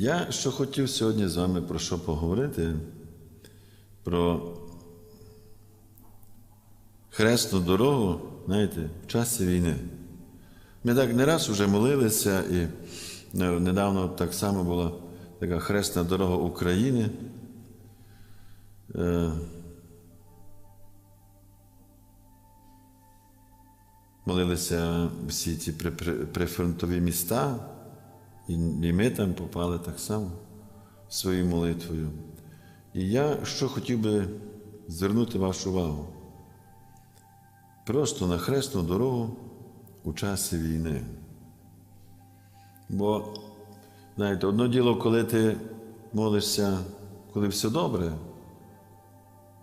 Я що хотів сьогодні з вами про що поговорити? Про хресну дорогу, знаєте, в часі війни. Ми так не раз вже молилися, і недавно так само була така хресна дорога України. Е, Молилися всі ці при- при- прифронтові міста, і ми там попали так само своєю молитвою. І я що хотів би звернути вашу увагу? Просто на хресну дорогу у часі війни. Бо, знаєте, одно діло, коли ти молишся, коли все добре,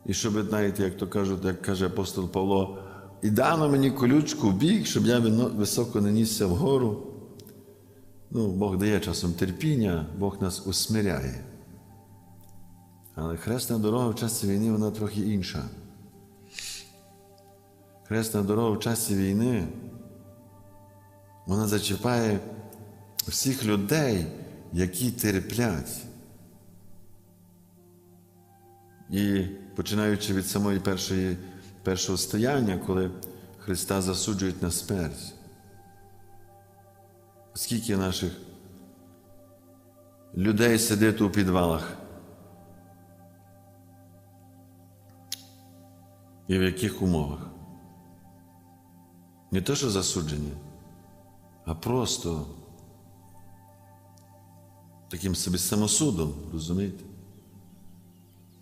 і щоб, знаєте, як то кажуть, як каже апостол Павло, і дано мені колючку в бік, щоб я високо не нісся вгору. Ну, Бог дає часом терпіння, Бог нас усмиряє. Але хресна дорога в часі війни вона трохи інша. Хресна дорога в часі війни, вона зачіпає всіх людей, які терплять. І починаючи від самої першої, першого стояння, коли Христа засуджують на смерть. Скільки наших людей сидить у підвалах? І в яких умовах? Не те, що засуджені, а просто таким собі самосудом, розумієте?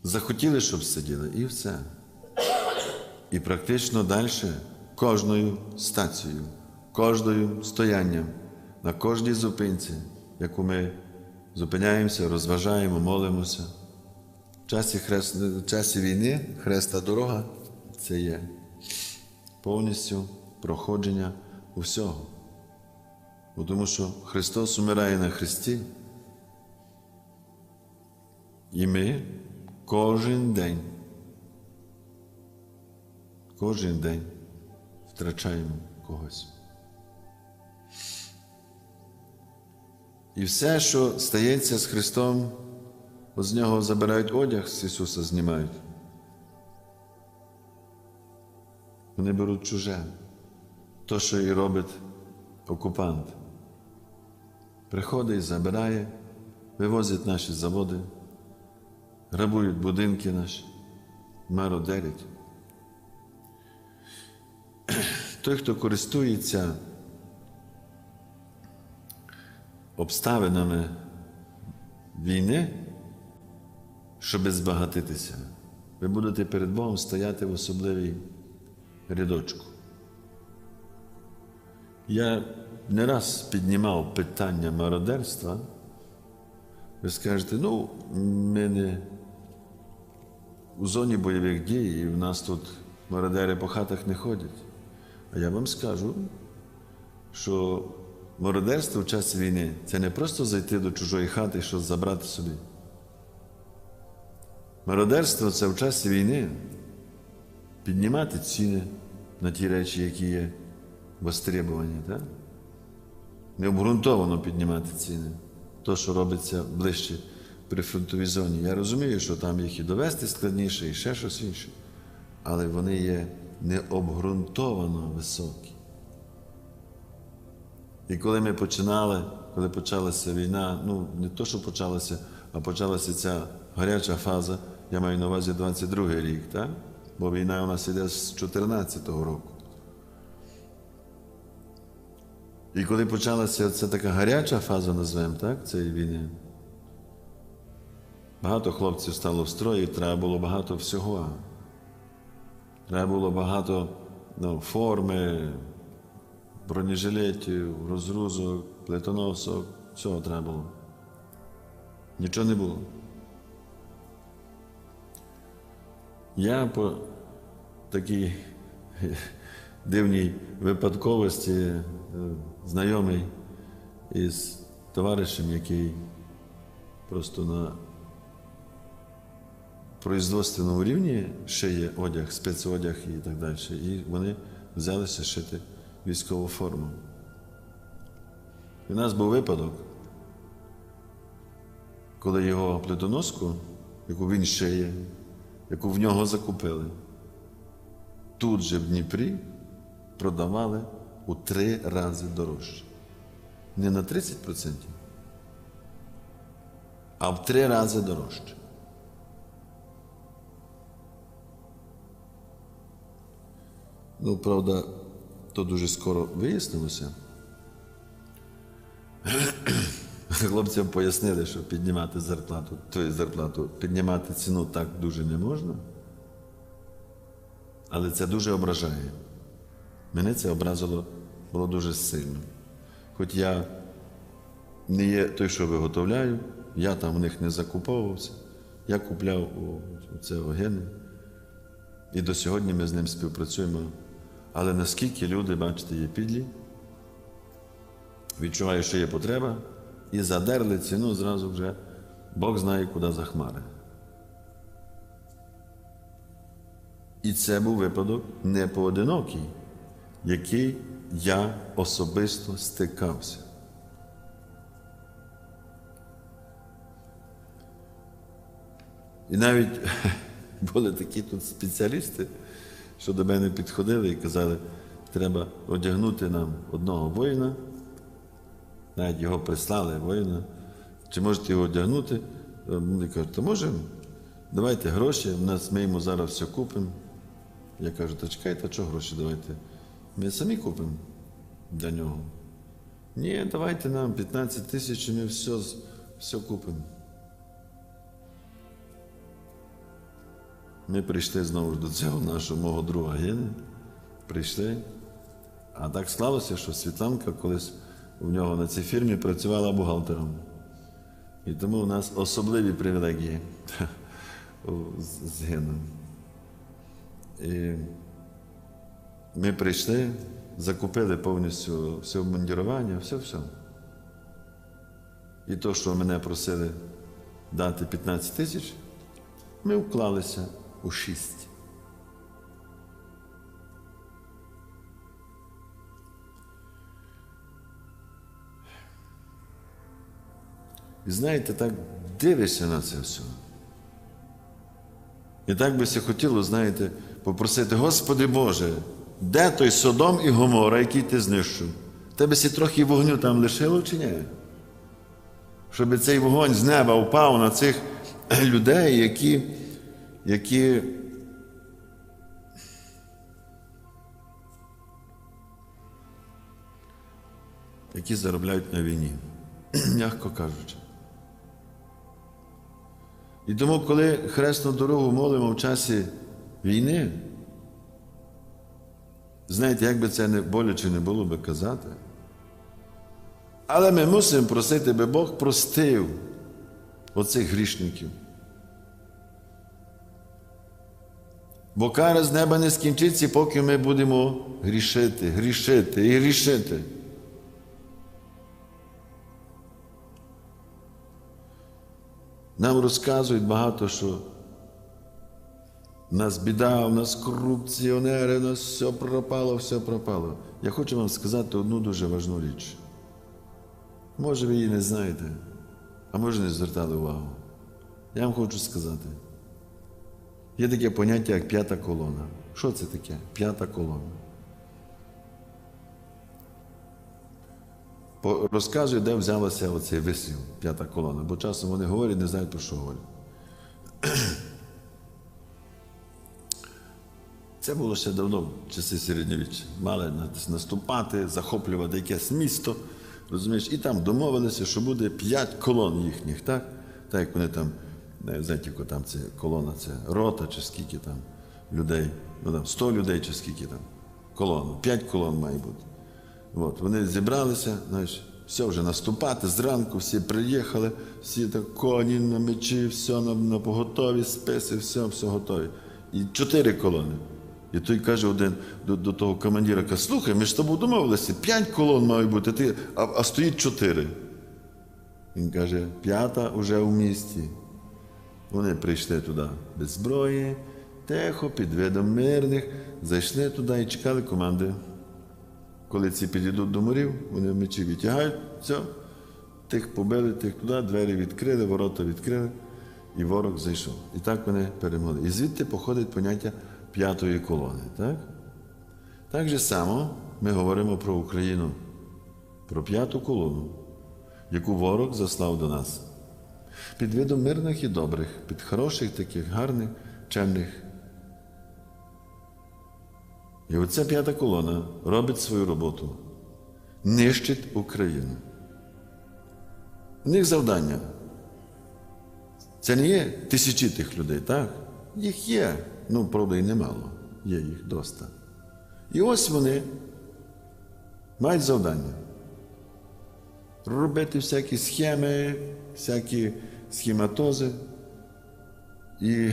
Захотіли, щоб сиділи, і все. І практично далі кожною стацією, кожною стоянням, на кожній зупинці, яку ми зупиняємося, розважаємо, молимося. В часі, хрест... в часі війни хреста дорога це є повністю проходження усього. Бо Тому що Христос умирає на Христі, і ми кожен день, кожен день втрачаємо когось. І все, що стається з Христом, з нього забирають одяг, з Ісуса знімають. Вони беруть чуже, то, що і робить окупант. Приходить, забирає, вивозять наші заводи, грабують будинки наші, мародерять. Той, хто користується обставинами війни, щоб збагатитися, ви будете перед Богом стояти в особливій рядочку. Я не раз піднімав питання мародерства. Ви скажете, ну, ми не у зоні бойових дій, і в нас тут мародери по хатах не ходять. А я вам скажу, що мародерство в часі війни це не просто зайти до чужої хати і щось забрати собі. Мародерство це в часі війни піднімати ціни на ті речі, які є востребувані, так? необґрунтовано піднімати ціни, то, що робиться ближче при фронтовій зоні. Я розумію, що там їх і довести складніше, і ще щось інше, але вони є необґрунтовано високі. І коли ми починали, коли почалася війна, ну не то, що почалася, а почалася ця гаряча фаза, я маю на увазі 22-й рік, так? бо війна у нас йде з 14-го року. І коли почалася ця така гаряча фаза, назвемо так, цієї війни, багато хлопців стало в строї, треба було багато всього. Треба було багато ну, форми, бронежилетів, розгрузок, плитоносок, всього треба було. Нічого не було. Я по такій дивній випадковості е, знайомий із товаришем, який просто на производственному рівні шиє одяг, спецодяг і так далі. І вони взялися шити військову форму. І у нас був випадок, коли його плитоноску, яку він шиє, яку в нього закупили, тут же в Дніпрі продавали у три рази дорожче. Не на 30%, а в три рази дорожче. Ну, правда, то дуже скоро вияснилося. Хлопцям пояснили, що піднімати зарплату, тобто зарплату, піднімати ціну так дуже не можна. Але це дуже ображає. Мене це образило було дуже сильно. Хоч я не є той, що виготовляю, я там в них не закуповувався, я купляв у, це гени. І до сьогодні ми з ним співпрацюємо. Але наскільки люди, бачите, є підлі, відчувають, що є потреба, і задерли ціну зразу вже Бог знає, куди за хмари. І це був випадок не поодинокий, який я особисто стикався. І навіть були такі тут спеціалісти, що до мене підходили і казали, треба одягнути нам одного воїна, навіть його прислали воїна, чи можете його одягнути? Вони кажуть, то можемо, давайте гроші, в нас ми йому зараз все купимо. Я кажу, та чекайте, а що гроші давайте? Ми самі купимо для нього. Ні, давайте нам 15 тисяч, і ми все, все купимо. Ми прийшли знову ж до цього нашого мого друга Гени. Прийшли. А так склалося, що Світланка колись у нього на цій фірмі працювала бухгалтером. І тому у нас особливі привілегії з, з І ми прийшли, закупили повністю все обмундірування, все-все. І то, що мене просили дати 15 тисяч, ми вклалися у 6. І знаєте, так дивишся на це все. І так би ся хотіло, знаєте, попросити, Господи Боже, де той Содом і Гомора, який ти знищив? Тебе сі трохи вогню там лишило чи ні? Щоб цей вогонь з неба впав на цих людей, які, які які заробляють на війні, м'яко кажучи. І тому, коли хресну дорогу молимо в часі війни, знаєте, як би це не боляче не було би казати, але ми мусимо просити, би Бог простив оцих грішників. Бо кара з неба не скінчиться, поки ми будемо грішити, грішити і грішити. Нам розказують багато, що нас біда, у нас корупціонери, у нас все пропало, все пропало. Я хочу вам сказати одну дуже важну річ. Може, ви її не знаєте, а може не звертали увагу. Я вам хочу сказати. Є таке поняття, як п'ята колона. Що це таке? П'ята колона. По- де взялася оцей висів, п'ята колона, бо часом вони говорять, не знають про що говорять. Це було ще давно, в часи середньовіччя. Мали наступати, захоплювати якесь місто, розумієш, і там домовилися, що буде п'ять колон їхніх, так? Так як вони там, знаєте, яка там це колона, це рота чи скільки там людей, ну там 100 людей чи скільки там колон, п'ять колон має бути. От, вони зібралися, знаєш, все вже наступати зранку, всі приїхали, всі так коні на мечі, все на, на поготові, списи, все, все готові. І чотири колони. І той каже один до, до того командира, каже, слухай, ми ж тобою домовилися, п'ять колон мають бути, ти, а, а стоїть чотири. Він каже, п'ята вже в місті. Вони прийшли туди без зброї, тихо, під видом мирних, зайшли туди і чекали команди. Коли ці підійдуть до морів, вони в мечі відтягають, все, тих побили, тих туди, двері відкрили, ворота відкрили, і ворог зайшов. І так вони перемогли. І звідти походить поняття п'ятої колони. Так? Так же само ми говоримо про Україну, про п'яту колону, яку ворог заслав до нас. Під видом мирних і добрих, під хороших, таких гарних, чемних. І оця п'ята колона робить свою роботу, нищить Україну. У них завдання. Це не є тисячі тих людей, так? Їх є. Ну, правда, і немало. Є їх доста. І ось вони мають завдання. Робити всякі схеми, всякі схематози. І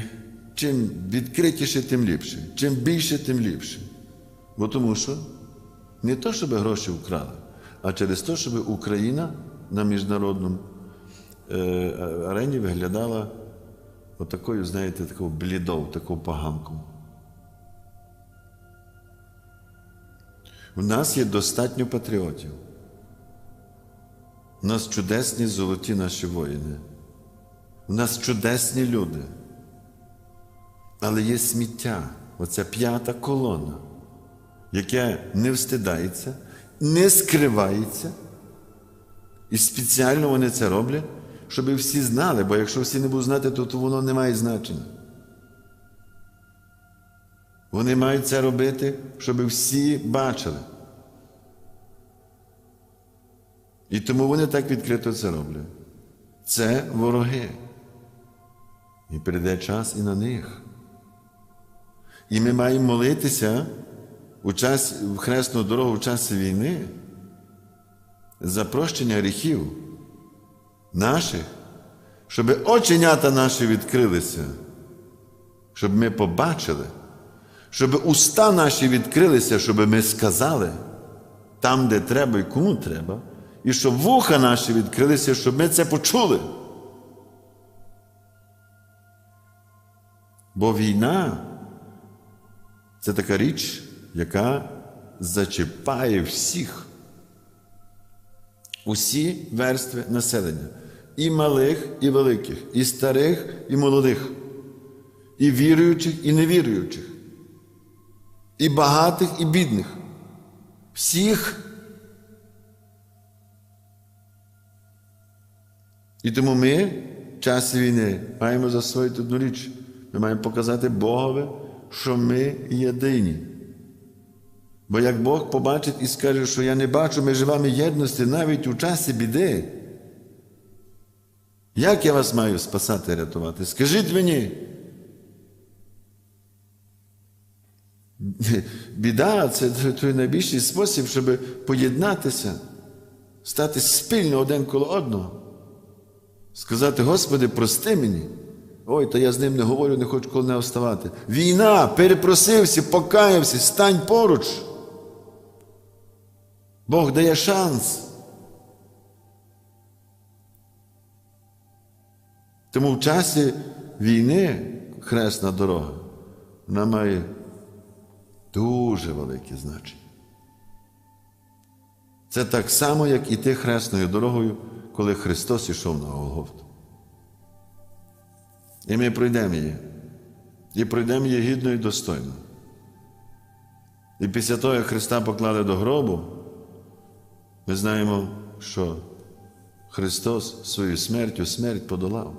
чим відкритіше, тим ліпше. Чим більше, тим ліпше. Бо тому що не то, щоб гроші вкрали, а через те, щоб Україна на міжнародному е, арені виглядала отакою, знаєте, такою блідою, такою поганкою. У нас є достатньо патріотів. У нас чудесні золоті наші воїни. У нас чудесні люди. Але є сміття, оця п'ята колона, яке не встидається, не скривається. І спеціально вони це роблять, щоб всі знали, бо якщо всі не будуть знати, то, то воно не має значення. Вони мають це робити, щоб всі бачили. І тому вони так відкрито це роблять. Це вороги. І прийде час і на них. І ми маємо молитися у час, в хресну дорогу в часі війни за прощення гріхів наших, щоб оченята наші відкрилися, щоб ми побачили, щоб уста наші відкрилися, щоб ми сказали там, де треба і кому треба, і щоб вуха наші відкрилися, щоб ми це почули. Бо війна це така річ, яка зачіпає всіх, усі верстви населення, і малих, і великих, і старих, і молодих, і віруючих, і невіруючих, і багатих, і бідних. Всіх. І тому ми в часі війни маємо засвоїти одну річ. Ми маємо показати Богові, що ми єдині. Бо як Бог побачить і скаже, що я не бачу між вами єдності навіть у часі біди, як я вас маю спасати і рятувати? Скажіть мені. Біда це той найбільший спосіб, щоб поєднатися, стати спільно один коло одного. Сказати, Господи, прости мені. Ой, та я з ним не говорю, не хочу коли не вставати. Війна, перепросився, покаявся, стань поруч. Бог дає шанс. Тому в часі війни хресна дорога, вона має дуже велике значення. Це так само, як іти хресною дорогою, коли Христос ішов на Голгофту. І ми пройдемо її. І пройдемо її гідно і достойно. І після того, як Христа поклали до гробу, ми знаємо, що Христос свою смертю смерть подолав.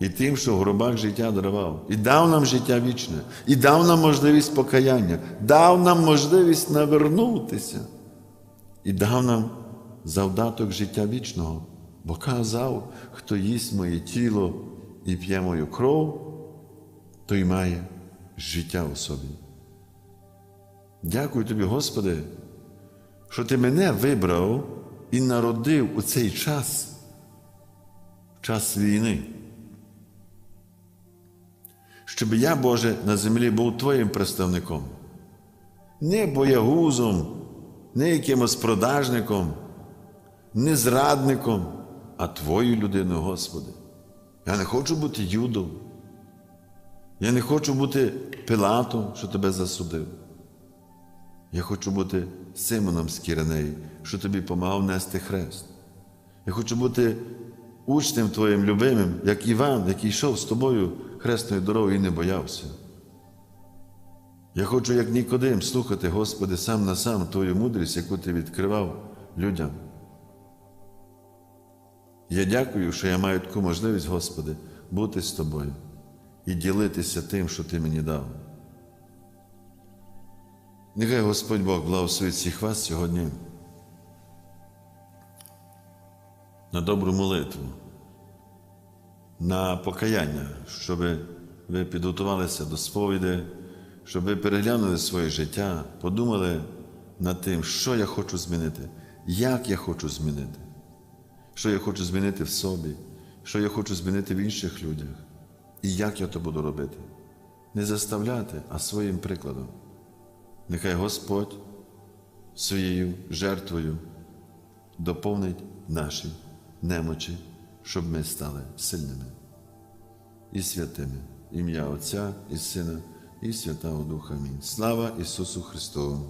І тим, що в гробах життя дарував, і дав нам життя вічне, і дав нам можливість покаяння, дав нам можливість навернутися, і дав нам завдаток життя вічного, бо казав, хто їсть моє тіло і п'є мою кров, той має життя у собі. Дякую тобі, Господи, що ти мене вибрав і народив у цей час, в час війни. Щоб я, Боже, на землі був Твоїм представником, не боягузом, не якимось продажником, не зрадником, а Твою людину, Господи. Я не хочу бути юдом. Я не хочу бути Пилатом, що тебе засудив. Я хочу бути Симоном з Кіренеї, що тобі помагав нести хрест. Я хочу бути учнем Твоїм любимим, як Іван, який йшов з тобою хресною дорогою і не боявся. Я хочу, як Нікодим, слухати, Господи, сам на сам Твою мудрість, яку Ти відкривав людям. Я дякую, що я маю таку можливість, Господи, бути з Тобою і ділитися тим, що Ти мені дав. Нехай Господь Бог благословить всіх вас сьогодні на добру молитву, на покаяння, щоб ви підготувалися до сповіді, щоб ви переглянули своє життя, подумали над тим, що я хочу змінити, як я хочу змінити, що я хочу змінити в собі, що я хочу змінити в інших людях, і як я то буду робити. Не заставляти, а своїм прикладом. Нехай Господь своєю жертвою доповнить наші немочі, щоб ми стали сильними і святими. Ім'я Отця і Сина, і Святого Духа. Амінь. Слава Ісусу Христу!